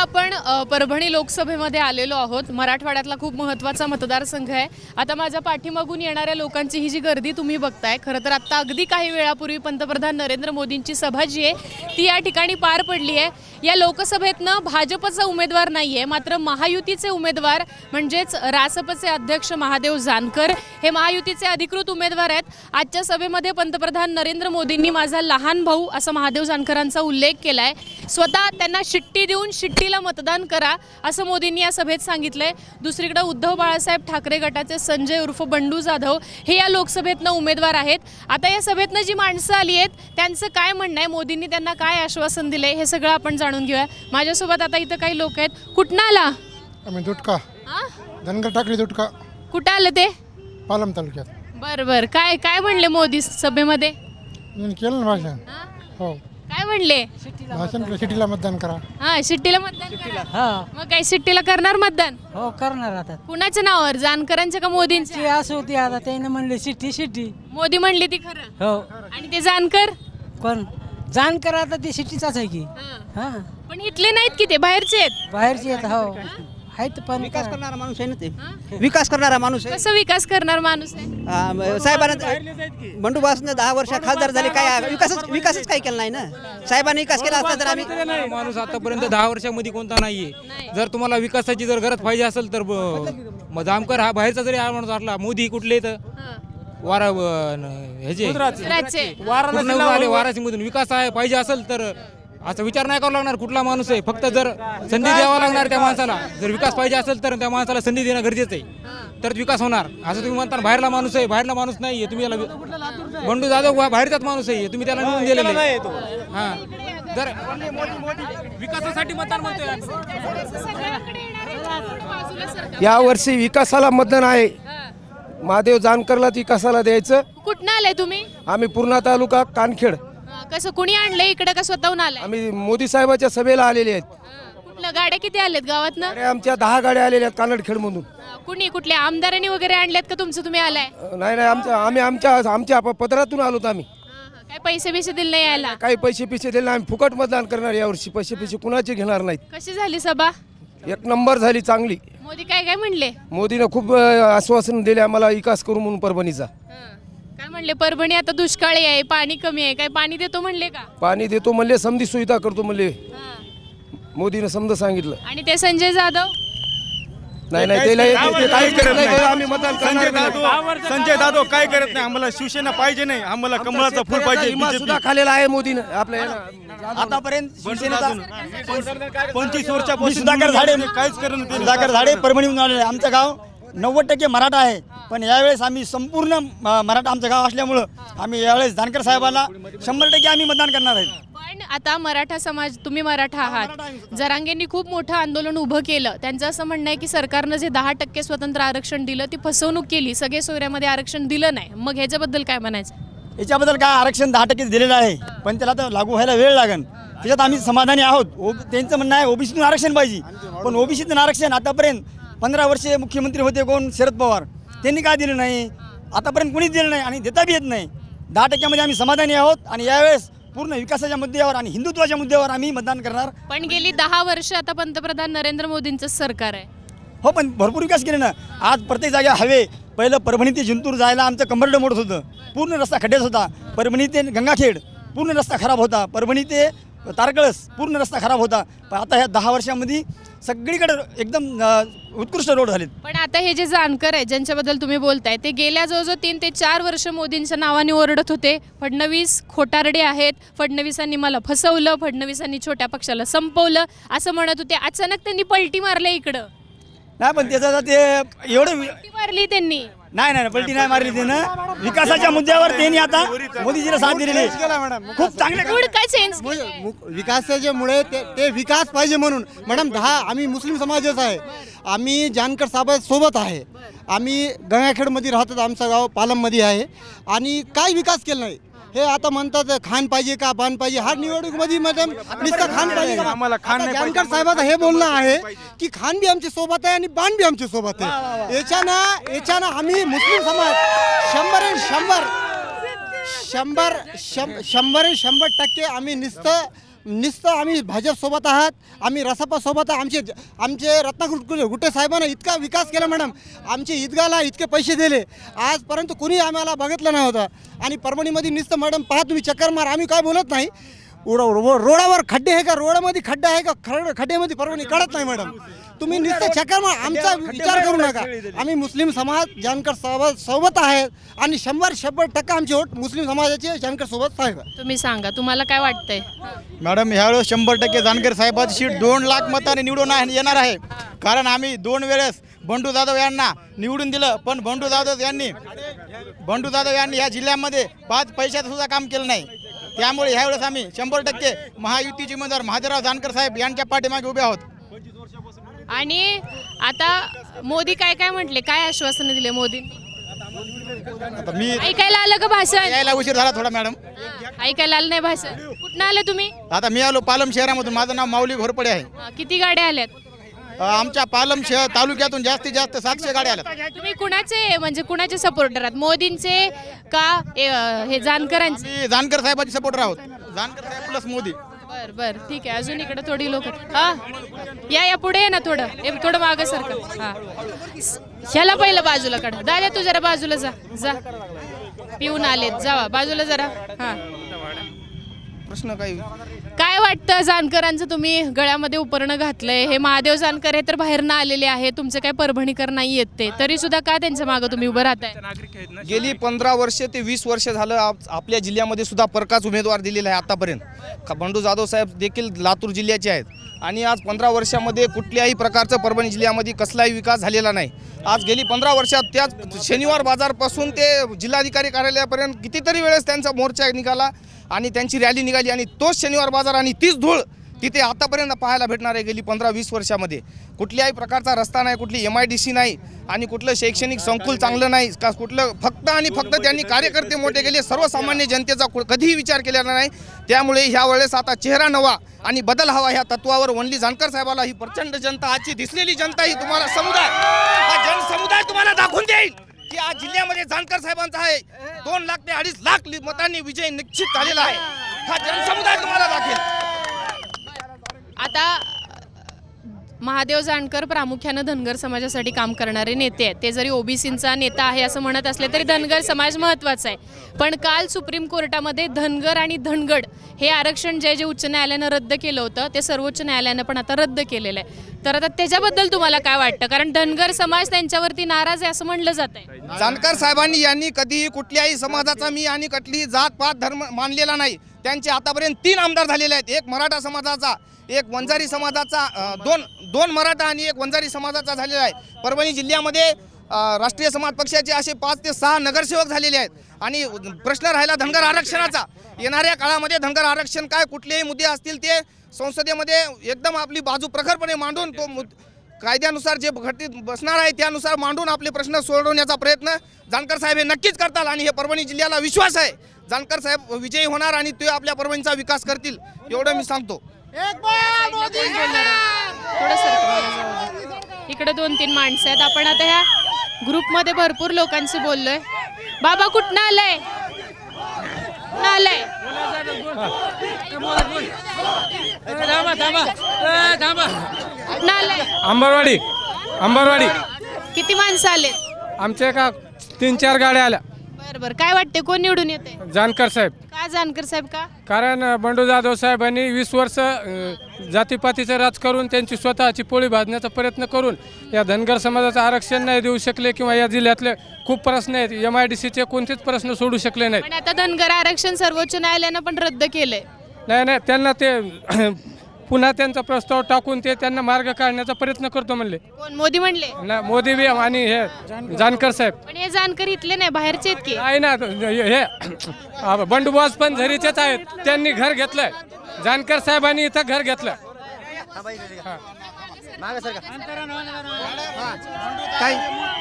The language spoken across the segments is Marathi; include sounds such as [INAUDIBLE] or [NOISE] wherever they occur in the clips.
आपण अ, परभणी लोकसभेमध्ये आलेलो आहोत. मराठवाड्यातला खूप महत्त्वाचा मतदारसंघ आहे. आता माझ्या पाठीमागून येणाऱ्या लोकांची ही जी गर्दी तुम्ही बघताय खरं तर आत्ता अगदी काही वेळापूर्वी पंतप्रधान नरेंद्र मोदींची सभा जी आहे ती या ठिकाणी पार पडली आहे. या लोकसभेतनं भाजपचा उमेदवार नाही आहे मात्र महायुतीचे उमेदवार म्हणजेच रासपचे अध्यक्ष महादेव जानकर हे महायुतीचे अधिकृत उमेदवार आहेत. आजच्या सभेमध्ये पंतप्रधान नरेंद्र मोदींनी माझा लहान भाऊ असं महादेव जानकरांचा उल्लेख केला आहे स्वतः त्यांना शिट्टी देऊन शिट्टीला मतदान करा असं मोदींनी या सभेत सांगितलंय. दुसरीकडे उद्धव बाळासाहेब ठाकरे गटाचे संजय उर्फ बंडू जाधव हे या लोकसभेतनं उमेदवार आहेत. आता या सभेतनं जी माणसं आली आहेत त्यांचं काय म्हणणं आहे? मोदींनी त्यांना काय आश्वासन दिलंय? हे सगळं आपण जाणून घेऊया. माझ्यासोबत आता इथं काही लोक आहेत. कुठनं आला? आम्ही दुटका? धनगर टाकळी दुटका. कुठं आलं ते? पालम तालुक्यात. बरं बरं. काय काय म्हणले मोदी सभेमध्ये? केलं ना भाषण? हो. म्हणले? भाषण सिटीला मतदान करा. हा शिट्टीला मतदान करा. हा. मग काय शिट्टीला करणार मतदान? हो करणार आता. कुणाच्या नावावर? जानकरांच्या का मोदींच्या? ती असं होती आता. त्याने म्हणले शिट्टी शिट्टी. मोदी म्हणली ती खरं. हो. आणि ते जानकर? कोण? जानकर आता ती शिट्टीचाच आहे की. हा. हा. पण इथले नाहीत की ते? बाहेरचे आहेत. बाहेरची आहेत हो? आहेत पण विकास करणारा माणूस आहे ना ते. विकास करणारा माणूस आहे. कसं विकास करणार माणूस आहे? आ, म- साहेबांना बंडू बासनं दहा वर्ष खासदार झाले काय विकासच विकासच काही केला नाही ना. साहेबांनी विकास केला असता तर आम्ही नाही, माणूस आतापर्यंत दहा वर्षामध्ये कोणता नाहीये. जर तुम्हाला विकासाची जर गरज पाहिजे असेल तर ब- मग जामकर हा बाहेरचा जरी हा माणूस असला मोदी कुठले तर? हा. वारा ब- न- ह्याचे राज्य पूर्ण आले वाराणसी मधून विकास आहे पाहिजे असेल तर असं विचार नाही करावा लागणार. कुठला माणूस आहे? फक्त जर संधी द्यावा लागणार त्या माणसाला. जर विकास पाहिजे असेल तर त्या माणसाला संधी देणं गरजेचं आहे. तर विकास होणार. असं तुम्ही म्हणता बाहेरला माणूस आहे बाहेरला माणूस नाही तुम्ही याला बंडू जाधव हा बाहेरचाच माणूस आहे. तुम्ही त्याला निवडून दिलेलं आहे. हा. जर विकासासाठी मतदान म्हणतोय. यावर्षी विकासाला मतदान आहे. महादेव जानकरला विकासाला द्यायचं. कुठनं आलाय तुम्ही? आम्ही पूर्णा तालुका कानखेड. हा, कसं कुणी आणलंय इकडे का स्वतःहून आलाय? आम्ही मोदी साहेबाच्या सभेला आलेले आहेत. हा, कुठलं गाड्या किती आल्यात गावातनं? गाड्या आमच्या दहा गाड्या आलेल्या आहेत कानडखेडमधून हा, कुणी कुठल्या आमदारांनी वगैरे आणल्यात का तुमचं तुम्ही आलाय? अं, नाही नाही आमच्या आम्ही आमच्या आमच्या प- पदरातून आलोत आम्ही. हा, हा. काय पैसे बिसे दिले नाही यायला? काही पैसे पिसे दिले नाही. आम्ही फुकट मतदान करणार यावर्षी पैसे पिसे कुणाचे घेणार नाहीत. कशी झाली सभा? एक नंबर झाली चांगली. मोदी काय काय म्हणले? मोदीनं खूप अं, आश्वासन दिले आम्हाला विकास करू म्हणून परभणीचा. हा. काय म्हणले परभणी आता दुष्काळी आहे पाणी कमी आहे काय पाणी देतो म्हणले का? पाणी देतो म्हणले समधी सुविधा करतो म्हणले. हा. मोदीनं समजा सांगितलं. आणि ते संजय जाधव? नाही नाही त्याला ते- ते काही करत नाही? आम्ही मतदान संजय करणार नाही. जाधव संजय जाधव काय करत नाही? आम्हाला शिवसेना पाहिजे नाही. आम्हाला कमळाचं फुल पाहिजे BJP. सुद्धा खालेला आहे मोदीनं. आपल्या. आतापर्यंत शिवसेनेचा पंचवीस वर्षापासून सुधाकर झाडे काहीच करून ते सुधाकर झाडे परभणीहून आलेले आमचं गाव नव्वद टक्के मराठा आहे. पण यावेळेस आम्ही संपूर्ण म- मराठा आमचं गाव असल्यामुळं आम्ही यावेळेस जानकर साहेबांना शंभर टक्के आम्ही मतदान करणार आहे. पण आता मराठा समाज तुम्ही मराठा आहात. जरांगेंनी खूप मोठं आंदोलन उभं केलं. त्यांचं असं म्हणणं आहे की सरकारनं जे दहा टक्के स्वतंत्र आरक्षण दिलं ती फसवणूक केली. सगळे सोयऱ्यामध्ये आरक्षण दिलं नाही. मग ह्याच्याबद्दल काय म्हणायचं? याच्याबद्दल काय आरक्षण दहा टक्के दिलेलं आहे. पण त्याला तर लागू व्हायला वेळ लागेल त्याच्यात आम्ही समाधानी आहोत. ओ त्यांचं म्हणणं आहे ओबीसीतून आरक्षण पाहिजे. पण ओबीसीतून आरक्षण आतापर्यंत पंधरा वर्षे मुख्यमंत्री होते कोण? शरद पवार. त्यांनी काय दिलं नाही? आतापर्यंत कोणीच दिलं नाही आणि देता बी येत नाही. दहा टक्क्यामध्ये आम्ही समाधानी आहोत आणि यावेळेस पूर्ण विकासाच्या मुद्द्यावर आणि हिंदुत्वाच्या मुद्द्यावर आम्ही मतदान करणार. पण गेली दहा वर्ष आता पंतप्रधान नरेंद्र मोदींचं सरकार आहे. हो पण भरपूर विकास केले ना. आज प्रत्येक जागा हवे. पहिलं परभणी ते जिंतूर जायला आमचं कंबरडं मोडत होतं. पूर्ण रस्ता खड्ड्यात होता. परभणी ते गंगाखेड. पूर्ण रस्ता खराब होता. परभणी ते तारकळस. पूर्ण रस्ता खराब होता. पण आता ह्या दहा वर्षामध्ये सगळीकडे एकदम अं, उत्कृष्ट रोड झालेत. पण आता हे जे जानकर आहे ज्यांच्याबद्दल तुम्ही बोलताय ते गेल्या जवळजवळ तीन ते चार वर्ष मोदींच्या नावाने ओरडत होते. फडणवीस खोटारडे आहेत. फडणवीसांनी मला फसवलं फडणवीसांनी छोट्या पक्षाला संपवलं असं म्हणत होते. अचानक त्यांनी पलटी मारल्या इकडं. नाही पण त्याचं आता ते एवढं वि- पलटी मारली त्यांनी. नाही नाही पलटी नाही मारली त्यानं विकासाच्या मुद्द्यावर त्यांनी आता मोदीजीला साथ दिलेली आहे. खूप चांगले काय चेंज विकासाच्या मुळे ते ते विकास पाहिजे म्हणून. मॅडम दहा आम्ही मुस्लिम समाजच आहे. आम्ही जानकर साहेब सोबत आहे. आम्ही गंगाखेडमध्ये राहतात आमचं गाव पालममध्ये आहे. आणि काय विकास केला नाही. हे आता म्हणतात खान पाहिजे का? बाण पाहिजे? हा निवडणुकीमध्ये मॅडम नुसतं खान पाहिजे का? आम्हाला खान आता नाही जानकर साहेबाचं हे बोलणं आहे की खान बी आमच्यासोबत आहे आणि बाण बी आमच्यासोबत आहे. याच्यानं याच्यानं आम्ही मुस्लिम समाज शंभर आणि शंभर शंभर शं- शंभर आणि शंभर टक्के आम्ही नुसतं नुसतं आम्ही भाजपसोबत आहात आम्ही रसापासोबत आहे आमचे आमचे रत्नागिरी गुट्टे साहेबांना इतका विकास केला मॅडम. आमचे ईदगाला इतके पैसे दिले. आजपर्यंत कुणी आम्हाला बघितलं नव्हतं. आणि परभणीमध्ये नुसतं मॅडम पहा तुम्ही चक्कर मार आम्ही काय बोलत नाही. उड- रोडावर खड्डे आहे का? रोडामध्ये खड्डे आहे का? खरड खड्ड्यामध्ये परभणी कळत नाही मॅडम. तुम्ही नुसतं चक्कर मार. आमचा विचार करू नका. आम्ही मुस्लिम समाज जानकर सोबत सोबत आहेत आणि शंभर शंभर टक्का आमचे वोट मुस्लिम समाजाचे जानकर सोबत साहेब. आहे. तुम्ही सांगा तुम्हाला काय वाटतंय? मॅडम ह्यावेळेस शंभर टक्के जानकर साहेबाची सीट दोन लाख मताने निवडून आहे- येणार आहे. कारण आम्ही दोन वेळेस बंडू जाधव यांना निवडून दिलं पण बंडू जाधव यांनी बंडू जाधव यांनी या जिल्ह्यामध्ये पाच पैशाचं सुद्धा काम केलं नाही. त्यामुळे ह्यावेळेस आम्ही शंभर टक्के महायुतीचे उमेदवार महादेवराव जानकर साहेब यांच्या पाठीमागे उभे आहोत. आणि आता मोदी काय काय म्हटले? काय आश्वासनं दिले मोदी? आता मी ऐकायला आलं का भाषण? यायला उशीर झाला थोडा मॅडम. हा, ऐकायला आलं नाही भाषण? कुठनं आले तुम्ही? आता मी आलो पालम शहरामधून. माझं नाव माऊली घोरपडे आहे. हा, किती गाड्या आल्यात? आमच्या पालम शहर तालुक्यातून जास्तीत जास्त सातशे गाड्या आल्या तुम्ही कुणाचे म्हणजे कुणाचे सपोर्टर आहात? मोदींचे का ए, अ, हे जानकरांचे? जानकर साहेबाचे सपोर्टर आहोत. जानकर साहेब प्लस मोदी. बर बर. ठीक आहे. अजून इकडे थोडी लोक हा? या या पुढे ये ना थोडं. हे थोडं मागं सारखं हा. स- ह्याला पहिलं बाजूला काढ. दादा तू जरा बाजूला जा. जा. पिऊन आलेत. जावा. बाजूला जरा. हा. प्रश्न काही काय वाटतं जानकरांचं? तुम्ही गळ्यामध्ये उपरणं घातलंय. हे महादेव जानकर हे तर बाहेरनं आलेले आहे तुमचे काय परभणीकर नाही येत ते. तरी सुद्धा का त्यांच्या मागं तुम्ही उभं राहताय? गेली पंधरा वर्ष ते वीस वर्ष झालं आप- आपल्या जिल्ह्यामध्ये सुद्धा परकाच उमेदवार दिलेला आहे आतापर्यंत. ख- बंडू जाधव साहेब देखील लातूर जिल्ह्याचे आहेत. आणि आज पंधरा वर्षामध्ये कुठल्याही प्रकारचं परभणी जिल्ह्यामध्ये कसलाही विकास झालेला नाही. आज गेली पंधरा वर्षात त्याच शनिवार बाजारपासून ते जिल्हाधिकारी कार्यालयापर्यंत कितीतरी वेळेस त्यांचा मोर्चा निघाला. आणि त्यांची रॅली निघाली आणि तोच शनिवार बाजार आणि तीच धूळ तिथे आतापर्यंत पाहायला भेटणार आहे गेली पंधरा वीस वर्षामध्ये. कुठल्याही प्रकारचा रस्ता नाही कुठली एम आय डी सी नाही आणि कुठलं शैक्षणिक संकुल चांगलं नाही का कुठलं फक्त आणि फक्त त्यांनी कार्यकर्ते मोठे केले सर्वसामान्य जनतेचा कु- कधीही विचार केलेला नाही. त्यामुळे ह्या वेळेस आता चेहरा नवा आणि बदल हवा ह्या तत्वावर वनली जानकर साहेबाला ही प्रचंड जनता आजची दिसलेली जनता ही तुम्हाला समुदाय की जिल्ह्यामध्ये जानकर साहेबांचा आहे. दोन लाख ते अडीच लाख मतांनी विजय निश्चित झालेला आहे. हा जनसमुदाय तुम्हाला दाखेल आता महादेव जानकर प्रामुख्यानं धनगर समाजासाठी काम करणारे नेते आहेत. ते जरी ओबीसींचा नेता आहे असं म्हणत असले तरी धनगर समाज महत्त्वाचा आहे. पण काल सुप्रीम कोर्टामध्ये धनगर आणि धनगड हे आरक्षण जे जे उच्च न्यायालयानं रद्द केलं होतं ते सर्वोच्च न्यायालयानं पण आता रद्द केलेलं आहे. तर आता त्याच्याबद्दल तुम्हाला काय वाटतं? कारण धनगर समाज त्यांच्यावरती नाराज आहे असं म्हणलं जात आहे. जानकर साहेबांनी यांनी कधीही कुठल्याही समाजाचा मी आणि कुठलीही जात पात धर्म मानलेला नाही. त्यांचे आतापर्यंत तीन आमदार झालेले आहेत. एक मराठा समाजाचा एक वंजारी समाजाचा दोन दोन मराठा आणि एक वंजारी समाजाचा झालेला आहे. परभणी जिल्ह्यामध्ये राष्ट्रीय समाज पक्षाचे असे पाच ते सहा नगरसेवक झालेले आहेत. आणि प्रश्न राहिला धनगर आरक्षणाचा. येणाऱ्या काळामध्ये धनगर आरक्षण काय कुठलेही मुद्दे असतील ते संसदेमध्ये एकदम आपली बाजू प्रखरपणे मांडून तो कायद्यानुसार जे घटित बसणार आहे त्यानुसार मांडून आपले प्रश्न सोडवण्याचा प्रयत्न जानकर साहेब हे नक्कीच करतात आणि हे परभणी जिल्ह्याला विश्वास आहे. जानकर साहेब विजयी होणार आणि ते आपल्या परभणीचा विकास करतील एवढं मी सांगतो. थोडं सरकं मला जाऊ दे. इकडे दोन तीन माणसं आहेत. आपण आता ह्या ग्रुपमध्ये भरपूर लोकांशी बोललोय. बाबा कुठनं आलंय? आलंय? अंबरवाडी. अंबरवाडी. किती माणसं आलेत? आमच्या का तीन चार गाड्या आल्या. बरं बरं. काय वाटते कोण निवडून येते जानकर साहेब. का जानकर साहेब का? कारण बंडू जाधव साहेबांनी वीस वर्ष जातीपातीचं राज करून त्यांची स्वतःची पोळी भाजण्याचा प्रयत्न करून या धनगर समाजाचं आरक्षण नाही देऊ शकले किंवा या जिल्ह्यातले खूप प्रश्न आहेत. एम आय डी सीचे कोणतेच प्रश्न सोडू शकले नाहीत. पण आता धनगर आरक्षण सर्वोच्च न्यायालयानं पण रद्द केलंय. नाही नाही त्यांना ते [CLEARS THROAT] पुन्हा त्यांचा प्रस्ताव टाकून ते त्यांना मार्ग काढण्याचा प्रयत्न करतो म्हणले. कोण? मोदी म्हणले? ना मोदी बी आणि हे जानकर साहेब. पण हे जानकर इथले नाही बाहेरचे आहेत की? आहे ना हे बंडूबाज पण झरीचेच आहेत. त्यांनी घर घेतलंय. जानकर साहेबांनी इथं घर घेतलं. काय?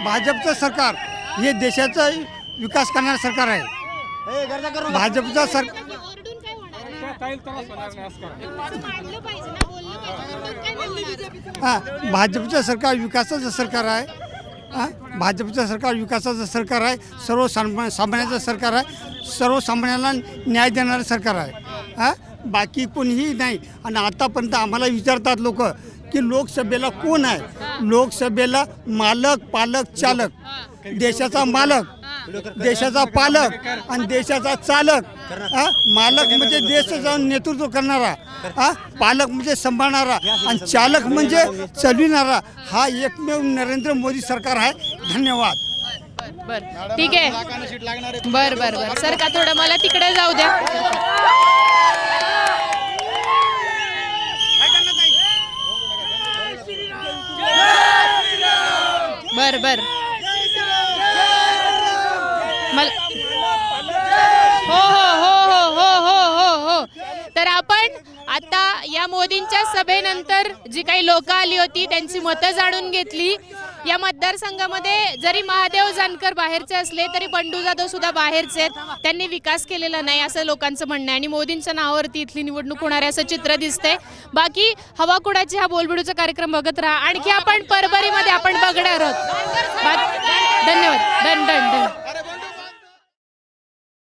भाजपचं सरकार हे देशाचा विकास करणारं सरकार आहे. भाजपचं सरकार हां भाजपचं सरकार विकासाचं सरकार आहे. हां भाजपचं सरकार विकासाचं सरकार आहे. सर्व सामान्याचं सरकार आहे. सर्वसामान्यांना न्याय देणारं सरकार आहे. हां बाकी कोणीही नाही. आणि आतापर्यंत आम्हाला विचारतात लोक की लोकसभेला कोण आहे? लोकसभेला मालक पालक चालक. देशाचा मालक. देशाचा पालक आणि देशाचा चालक हा? मालक म्हणजे देशाचं नेतृत्व करणारा हा? पालक म्हणजे सांभाळणारा आणि चालक म्हणजे चालविणारा. हा एकमेव नरेंद्र मोदी सरकार आहे. धन्यवाद. बर. ठीक आहे. बर बर बर. सर का थोडं मला तिकडे जाऊ द्या. बर बर. आता या मोदींच्या सभेनंतर जी काही लोक आली होती त्यांची मतं जाणून घेतली. या मतदारसंघामध्ये जरी महादेव जानकर बाहेरचे असले तरी बंडू जाधव सुद्धा बाहेरचे आहेत. त्यांनी विकास केलेला नाही असं लोकांचं म्हणणं आहे. आणि मोदींच्या नावावरती इथली निवडणूक होणार आहे असं चित्र दिसतंय. बाकी हवा कुडाची हा बोलबिडूचा कार्यक्रम बघत राहा. आणखी आपण परभरीमध्ये आपण बघणार आहोत. धन्यवाद. Done done done